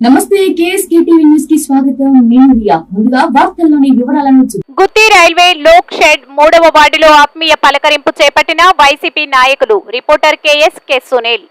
నమస్తే న్యూస్కి స్వాగతం. నేను రియా. ముందుగా వార్తల్లోని వివరాలను గుత్తి రైల్వే లోక్ షెడ్ మూడవ వార్డులో ఆత్మీయ పలకరింపు చేపట్టిన వైసీపీ నాయకులు reporter KS K Sunil.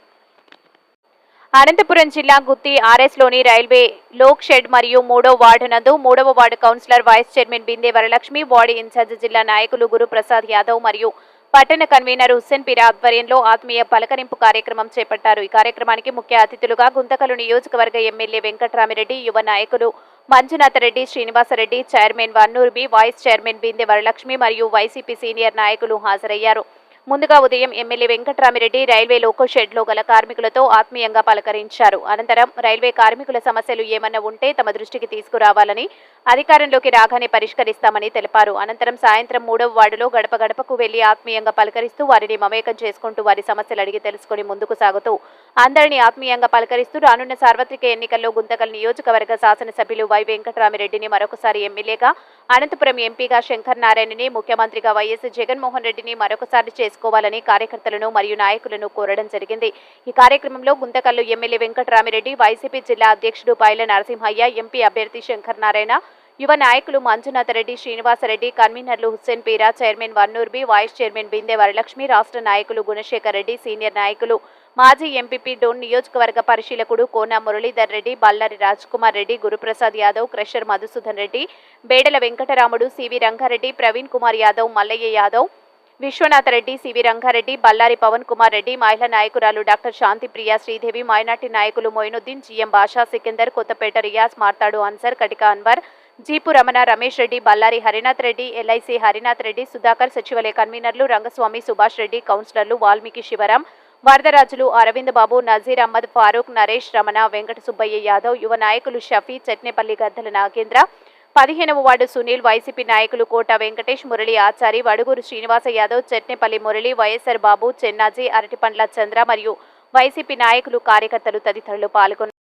Anantapuram జిల్లా గుత్తి ఆర్ఎస్లోని రైల్వే లోక్ షెడ్ మరియు మూడో వార్డు నందు మూడవ ward councillor vice chairman Binde Varalakshmi ward incharge జిల్లా నాయకులు గురుప్రసాద్ యాదవ్ మరియు పట్టణ కన్వీనర్ హుస్సేన్ పీరా ఆధ్వర్యంలో ఆత్మీయ పలకరింపు కార్యక్రమం చేపట్టారు. ఈ కార్యక్రమానికి ముఖ్య అతిథులుగా గుంతకలు నియోజకవర్గ ఎమ్మెల్యే వెంకట్రామిరెడ్డి యువ నాయకులు Manjunathareddy Srinivasareddy chairman Vannurbi vice chairman Binde Varalakshmi మరియు వైసీపీ సీనియర్ నాయకులు హాజరయ్యారు. ముందుగా ఉదయం ఎమ్మెల్యే వెంకటరామిరెడ్డి రైల్వే లోకో షెడ్లో గల కార్మికులతో ఆత్మీయంగా పలకరించారు. అనంతరం రైల్వే కార్మికుల సమస్యలు ఏమన్నా ఉంటే తమ దృష్టికి తీసుకురావాలని అధికారంలోకి రాగానే పరిష్కరిస్తామని తెలిపారు. అనంతరం సాయంత్రం మూడవ వార్డులో గడప గడపకు వెళ్ళి ఆత్మీయంగా పలకరిస్తూ వారిని మమేకం చేసుకుంటూ వారి సమస్యలు అడిగి తెలుసుకుని ముందుకు సాగుతూ అందరినీ ఆత్మీయంగా పలకరిస్తూ రానున్న సార్వత్రిక ఎన్నికల్లో గుంతకల్ నియోజకవర్గ శాసనసభ్యులు వై వెంకటరామిరెడ్డిని మరొకసారి ఎమ్మెల్యేగా అనంతపురం ఎంపీగా శంకర్ నారాయణని ముఖ్యమంత్రిగా వైఎస్ జగన్మోహన్ రెడ్డిని మరొకసారి చేసుకోవాలని కార్యకర్తలను మరియు నాయకులను కోరడం జరిగింది. ఈ కార్యక్రమంలో గుంతకల్లు ఎమ్మెల్యే వెంకటరామిరెడ్డి వైసీపీ జిల్లా అధ్యక్షుడు పాయల నరసింహయ్య ఎంపీ అభ్యర్థి శంకర్ నారాయణ యువ నాయకులు మంజునాథ్ రెడ్డి శ్రీనివాసరెడ్డి కన్వీనర్లు Hussain Peera chairman Vannurbi vice chairman Binde Varalakshmi రాష్ట్ర నాయకులు గుణశేఖర్ రెడ్డి సీనియర్ నాయకులు మాజీ ఎంపీపీ డోన్ నియోజకవర్గ పరిశీలకుడు Kona Muralidhar Reddy Ballari Kumar Reddy Guruprasad Yadav crusher Madhusudan Reddy Bedala Venkataramudu CV Rangareddy Praveen Kumar Yadav Mallaiah Yadav Vishwanathareddy CV Rangareddy Ballari Pavan Kumar Reddy మహిళా నాయకురాలు doctor Shantipriya Sridevi minority నాయకులు Moinuddin GM Basha Sikandar Kothapeta Riyaz Marthadu Ansar Katika Anwar jeep Ramana Ramesh Reddy Ballari Harinath Reddy LIC Harinath Reddy Sudhakar సచివాలయ కన్వీనర్లు రంగస్వామి సుభాష్ రెడ్డి కౌన్సిలర్లు వాల్మీకి శివరాం వరదరాజులు అరవింద్ బాబు నజీర్ అహ్మద్ ఫారూక్ నరేష్ రమణ వెంకట సుబ్బయ్య యాదవ్ యువ నాయకులు షఫీ చట్నేపల్లి గద్దల నాగేంద్ర పదిహేనవ ward Sunil YCP నాయకులు కోట వెంకటేష్ మురళి ఆచారి వడుగురు శ్రీనివాస యాదవ్ చట్నేపల్లి మురళి వైఎస్ఆర్ బాబు చెన్నాజీ అరటిపండ్ల చంద్ర మరియు వైసీపీ నాయకులు కార్యకర్తలు తదితరులు పాల్గొన్నారు.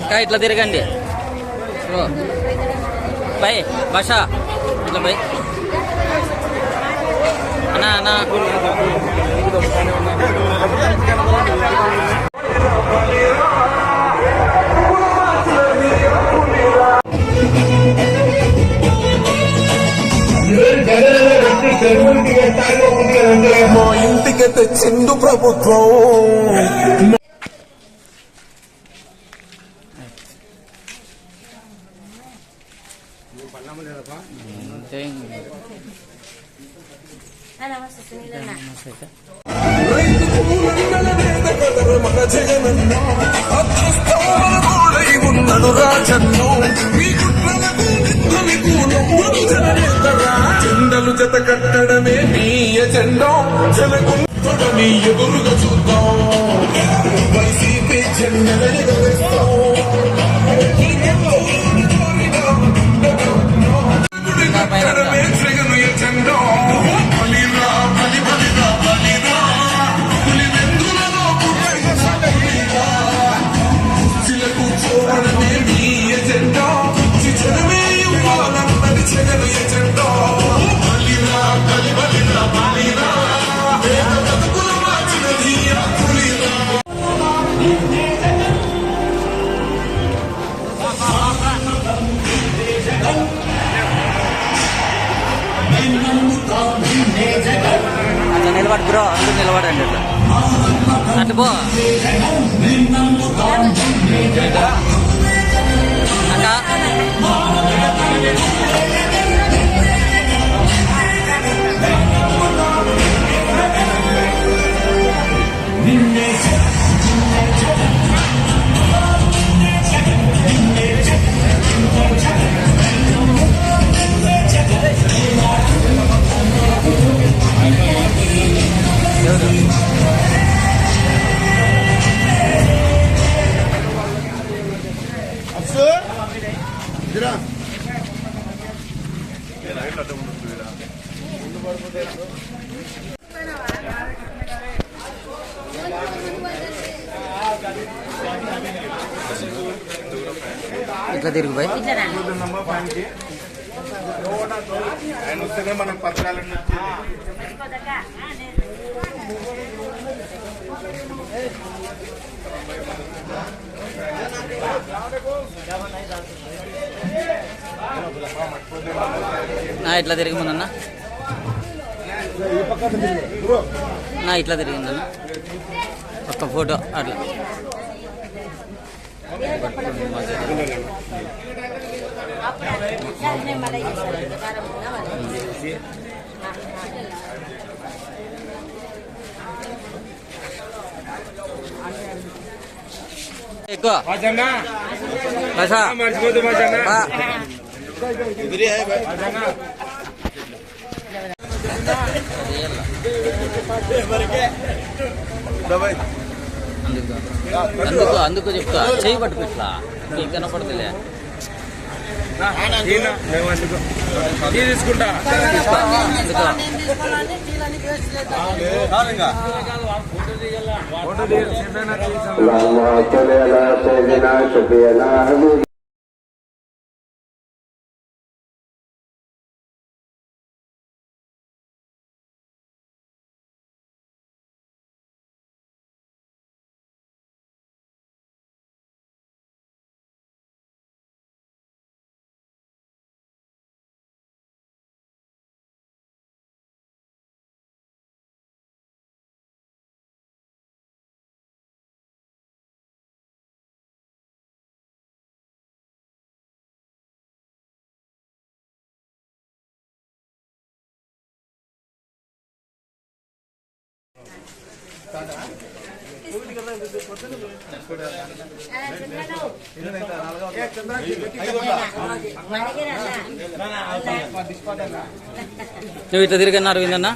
ఇంకా ఇట్లా తిరగండి. బై భాష ఇట్లా బై అన్నా అన్నా మా ఇంటికి తెచ్చిండు ప్రభుత్వం. మన జగనన్న. అదృష్టం తోడై ఉన్నడు రాజన్న. జనకుంటుడ మీ ఎదురుగా చూద్దాం. వైసీపీ జెండల ఇట్లా ఆయన వస్తేనే మనకు పథకాలన్నీ వచ్చేది. నా ఇట్లా తిరిగిందన్న ఒక్క ఫోటో అట్లా. ఎక్కువ. మర్చిపోతు. అందుకు అందుకు చెప్తా. చేయి పట్టుకు ఇట్లా. నీకు కనపడదులే టీ తీసుకుంటా. నువ్వు ఇట్లా తిరిగన్నారు విందన్నా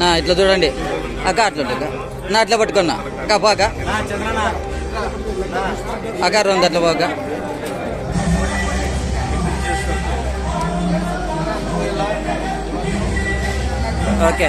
నా ఇట్లా చూడండి. అక్క అట్లా నా అట్లా పట్టుకున్నా. అక్క పోక అక్క. రెండు అట్లా పోక ఓకే.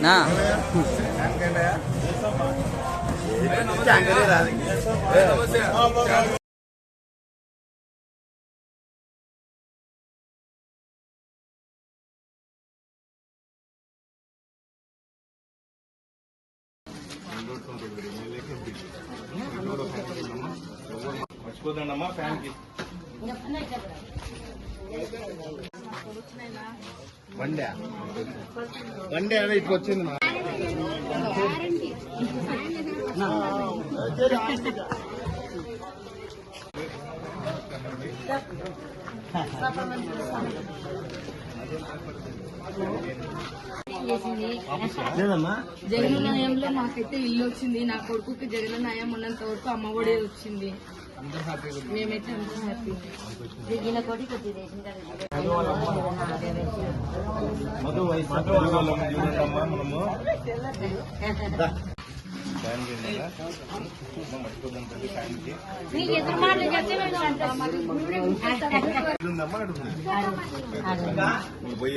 నా. అదే ఇట్లా వచ్చింది మాకైతే ఇల్లు వచ్చింది. నా కొడుకుకి జగన్ న్యాయం ఉన్నంత వరకు అమ్మఒడి వచ్చింది. మేమైతే అంత హ్యాపీ. మధు వయసు తెలుగులో చూడండమ్మా మనము దా. ఫ్యాన్కి ఉన్నదా? అమ్మా, మర్చిపోతాం తల్లి ఫ్యాన్కి ఉందమ్మా, అటు. ఉంది. నువ్వు పోయి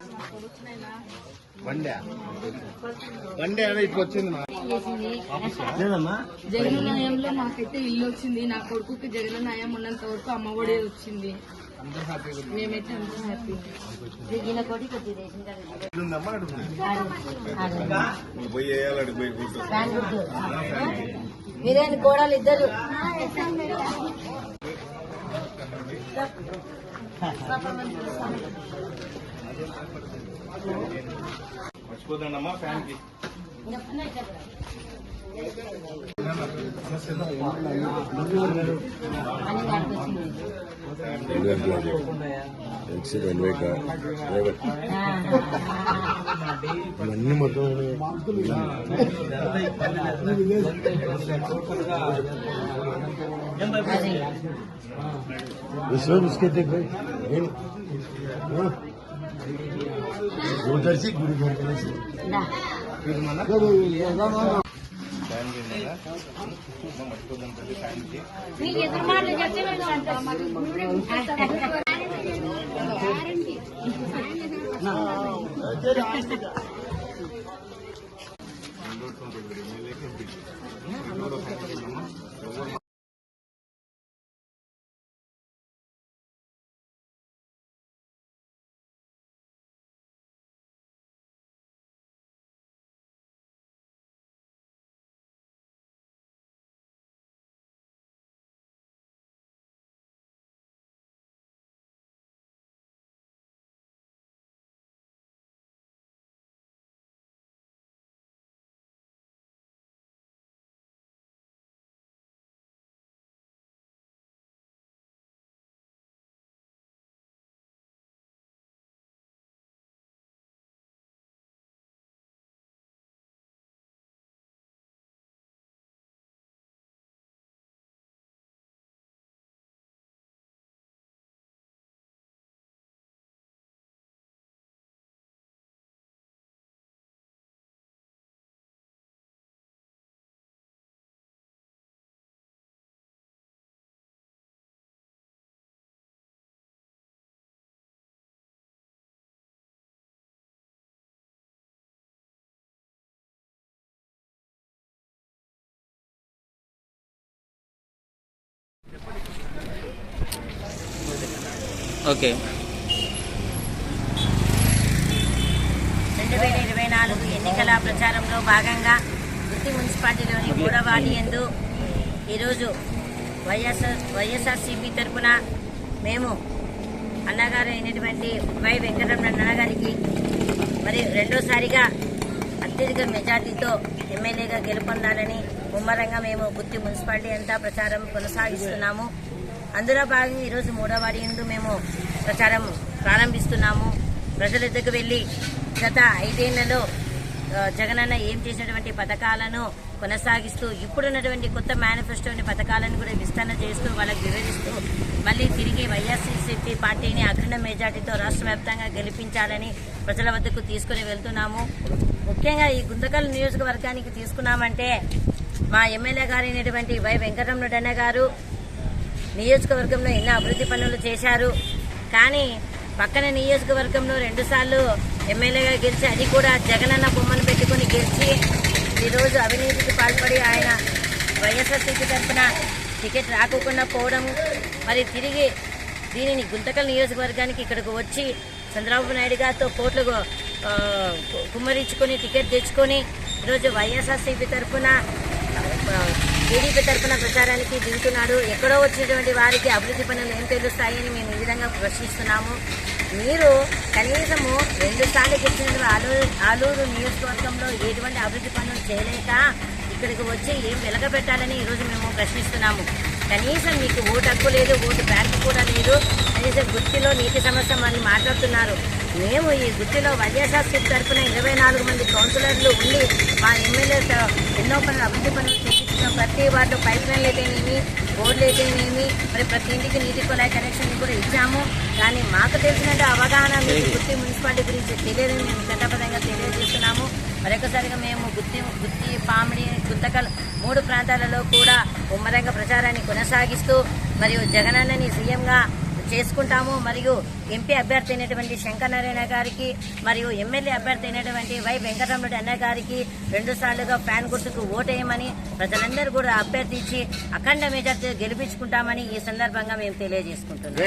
బండే ఇట్లా వచ్చింది లేదమ్మా. మాకైతే ఇల్లు వచ్చింది. నా కొడుకుకి జగన్ న్యాయం ఉన్నంత వరకు అమ్మఒడి వచ్చింది. మేమైతే హ్యాపీ. మీరేని కోడలు ఇద్దరు? మర్చిపోతాండమ్మా ఫ్యాన్కి ఎక్సిట్ మొత్తం విశ్వ బిస్కెట్ ఏంటి उधर से गुरु घर के से దా. మీకు ఎదురు మాటలు ఓకే. రెండు వేల ఇరవై నాలుగు ఎన్నికల ప్రచారంలో భాగంగా వృత్తి మున్సిపాలిటీలోని గూడవాడి ఎందు ఈరోజు వైఎస్ఆర్ వైఎస్ఆర్సీపీ తరఫున మేము అన్నగారు అయినటువంటి వై వెంకటరమణ అన్నగారికి మరి రెండోసారిగా అత్యధిక మెజార్టీతో ఎమ్మెల్యేగా గెలుపొందాలని ముమ్మరంగా మేము గుత్తి మున్సిపాలిటీ అంతా ప్రచారం కొనసాగిస్తున్నాము. అందులో భాగంగా ఈరోజు మూడో వారి మేము ప్రచారం ప్రారంభిస్తున్నాము. ప్రజల దగ్గరకు వెళ్ళి గత ఐదేళ్ళలో జగనన్న ఏం చేసినటువంటి పథకాలను కొనసాగిస్తూ ఇప్పుడున్నటువంటి కొత్త మేనిఫెస్టోని పథకాలను కూడా విస్తరణ చేస్తూ వాళ్ళకి వివరిస్తూ మళ్ళీ తిరిగి వైఎస్సీసీపీ పార్టీని అఖండ మెజార్టీతో రాష్ట్ర వ్యాప్తంగా గెలిపించాలని ప్రజల వద్దకు తీసుకుని వెళ్తున్నాము. ముఖ్యంగా ఈ గుంతకల్ నియోజకవర్గానికి తీసుకున్నామంటే మా ఎమ్మెల్యే గారైనటువంటి వై వెంకటరమణుడన్న గారు నియోజకవర్గంలో ఎన్నో అభివృద్ధి పనులు చేశారు. కానీ పక్కన నియోజకవర్గంలో రెండుసార్లు ఎమ్మెల్యేగా గెలిచి అది కూడా జగనన్న బొమ్మను పెట్టుకుని గెలిచి ఈరోజు అవినీతికి పాల్పడి ఆయన వైఎస్ఆర్సీపీ తరఫున టికెట్ రాకుండా పోవడం మరి తిరిగి దీనిని గుంతకల్ నియోజకవర్గానికి ఇక్కడికి వచ్చి చంద్రబాబు నాయుడు గారితో కోట్లు కుమ్మరించుకొని టికెట్ తెచ్చుకొని ఈరోజు వైఎస్ఆర్సీపీ తరఫున టీడీపీ తరఫున ప్రచారానికి దిగుతున్నాడు. ఎక్కడో వచ్చినటువంటి వారికి అభివృద్ధి పనులు ఏం తెలుస్తాయని మేము ఈ విధంగా ప్రశ్నిస్తున్నాము. మీరు కనీసము రెండు సార్లు గెలిచిన ఆలూరు ఆలూరు నియోజకవర్గంలో ఎటువంటి అభివృద్ధి పనులు చేయలేక ఇక్కడికి వచ్చి ఏం వెలగబెట్టాలని ఈరోజు మేము ప్రశ్నిస్తున్నాము. కనీసం మీకు ఓటు హక్కు లేదు ఓటు బ్యాంకు కూడా లేదు. అది గుర్తిలో గుత్తిలో నీటి సమస్య మళ్ళీ మాట్లాడుతున్నారు. మేము ఈ గుత్తిలో వైఎస్ఆర్సీపీ తరఫున ఇరవై నాలుగు మంది కౌన్సిలర్లు ఉండి మా ఎమ్మెల్యే ఎన్నో పనులు అభివృద్ధి పనులు చేయించిన ప్రతి వాటిలో పైప్ లైన్లు అయితేనేమి బోర్డులు అయితేనేమి మరి ప్రతి ఇంటికి నీటి కుళాయి కనెక్షన్ కూడా ఇచ్చాము. కానీ మాకు తెలిసినట్టు అవగాహన మీకు గుత్తి మున్సిపాలిటీ గురించి తెలియదని మేము చట్టపరంగా తెలియజేస్తున్నాము. మరొకసారిగా మేము గుత్తి గుత్తి పామిడి గుంతకల్ మూడు ప్రాంతాలలో కూడా ఉమ్మరంగా ప్రచారాన్ని కొనసాగిస్తూ మరియు జగనన్నని సీఎంగా చేసుకుంటాము. మరియు ఎంపీ అభ్యర్థి అయినటువంటి శంకర్ నారాయణ గారికి మరియు ఎమ్మెల్యే అభ్యర్థి అయినటువంటి వై వెంకటరమణుడు అన్న గారికి రెండు సార్లుగా ఫ్యాన్ గుర్తుకు ఓటేయమని ప్రజలందరూ కూడా అభ్యర్థించి అఖండ మెజార్టీ గెలిపించుకుంటామని ఈ సందర్భంగా మేము తెలియజేసుకుంటున్నాం.